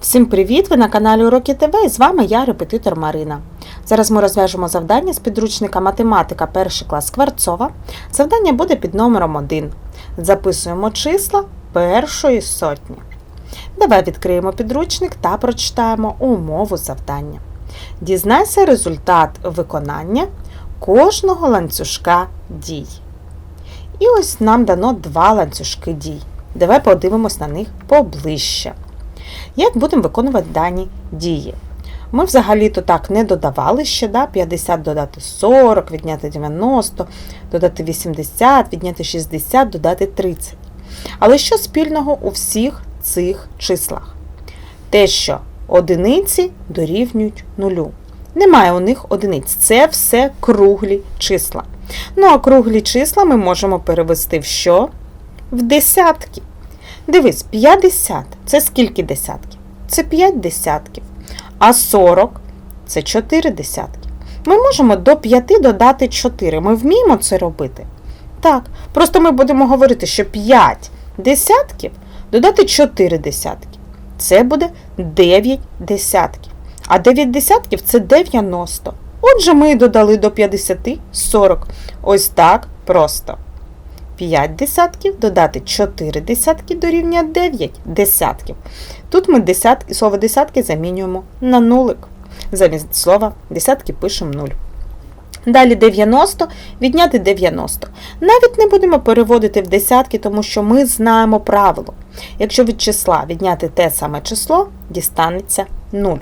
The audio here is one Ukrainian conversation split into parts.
Всім привіт! Ви на каналі Уроки ТВ і з вами я, репетитор Марина. Зараз ми розв'яжемо завдання з підручника Математика 1 клас Скворцова. Завдання буде під номером 1. Записуємо числа першої сотні. Давай відкриємо підручник та прочитаємо умову завдання. Дізнайся результат виконання кожного ланцюжка дій. І ось нам дано два ланцюжки дій. Давай подивимось на них поближче. Як будемо виконувати дані дії? Ми взагалі-то так не додавали ще, да? 50 додати 40, відняти 90, додати 80, відняти 60, додати 30. Але що спільного у всіх цих числах? Те, що одиниці дорівнюють нулю. Немає у них одиниць. Це все круглі числа. Ну, а круглі числа ми можемо перевести в що? В десятки. Дивись, 50 це скільки десятків? Це 5 десятків. А 40 це 4 десятки. Ми можемо до 5 додати 4. Ми вміємо це робити? Так. Просто ми будемо говорити, що 5 десятків додати 4 десятки. Це буде 9 десятків. А 9 десятків це 90. Отже, ми додали до 50 40. Ось так просто. 5 десятків додати 4 десятки дорівнює 9 десятків. Тут ми десятки, слово десятки замінюємо на нулик. Замість слова десятки пишемо 0. Далі 90 відняти 90. Навіть не будемо переводити в десятки, тому що ми знаємо правило. Якщо від числа відняти те саме число, дістанеться 0.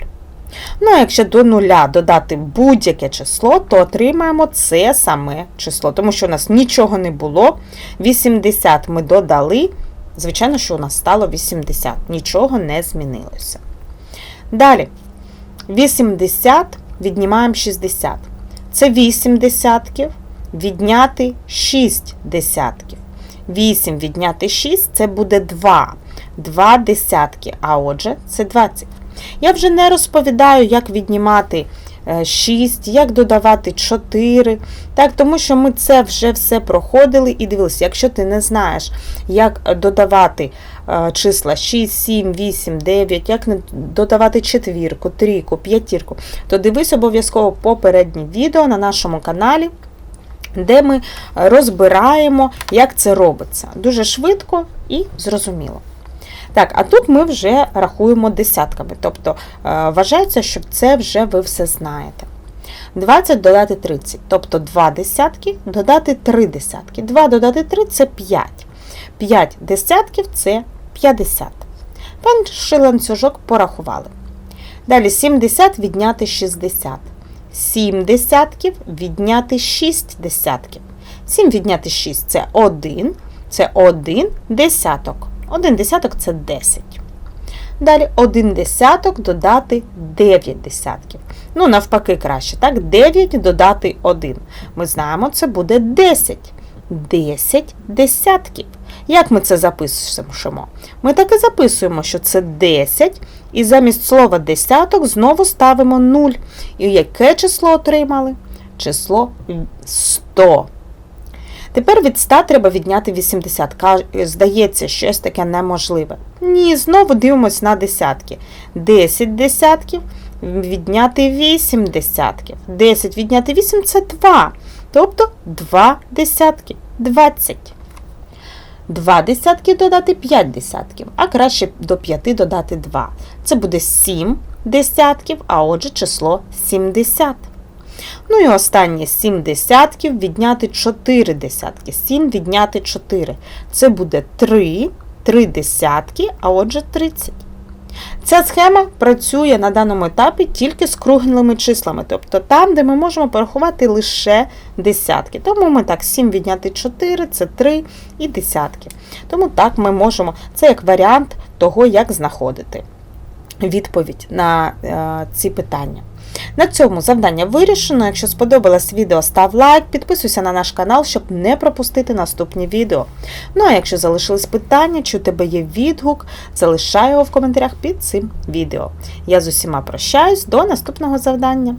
Ну, а якщо до нуля додати будь-яке число, то отримаємо це саме число, тому що у нас нічого не було. 80 ми додали. Звичайно, що у нас стало 80, нічого не змінилося. Далі, 80 віднімаємо 60. Це 8 десятків, відняти 6 десятків. 8 відняти 6 це буде 2. 2 десятки, а отже, це 20. Я вже не розповідаю, як віднімати 6, як додавати 4, так, тому що ми це вже все проходили і дивилися. Якщо ти не знаєш, як додавати числа 6, 7, 8, 9, як додавати четвірку, трійку, п'ятірку, то дивись обов'язково попереднє відео на нашому каналі. Де ми розбираємо, як це робиться. Дуже швидко і зрозуміло. Так, а тут ми вже рахуємо десятками. Тобто е, вважається, що це вже ви все знаєте. 20 додати 30, тобто 2 десятки, додати 3 десятки. 2 додати 3 це 5. 5 десятків це 50. Перший ланцюжок порахували. Далі 70 відняти 60. 7 десятків відняти 6 десятків. 7 відняти 6 це 1, це 1 десяток. Один десяток це 10. Далі один десяток додати 9 десятків. Ну, навпаки, краще, так? 9 додати 1. Ми знаємо, це буде 10. 10 десятків. Як ми це запишемо? Ми так і записуємо, що це 10, і замість слова десяток знову ставимо 0. І яке число отримали? Число 100. Тепер від 100 треба відняти 80. Здається, щось таке неможливе. Ні, знову дивимось на десятки. 10 десятків відняти 8 десятків. 10 відняти 8 це 2. Тобто 2 десятки 20. 2 десятки додати 5 десятків, а краще до 5 додати 2. Це буде 7 десятків, а отже число 70. Ну і останнє 7 десятків відняти 4 десятки. 7 відняти 4. Це буде 3, 3 десятки, а отже 30. Ця схема працює на даному етапі тільки з круглими числами, тобто там, де ми можемо порахувати лише десятки. Тому ми так 7 відняти 4, це 3 і десятки. Тому так ми можемо, це як варіант того, як знаходити відповідь на е, ці питання. На цьому завдання вирішено. Якщо сподобалось відео, став лайк, підписуйся на наш канал, щоб не пропустити наступні відео. Ну а якщо залишились питання, чи у тебе є відгук, залишай його в коментарях під цим відео. Я з усіма прощаюсь, до наступного завдання.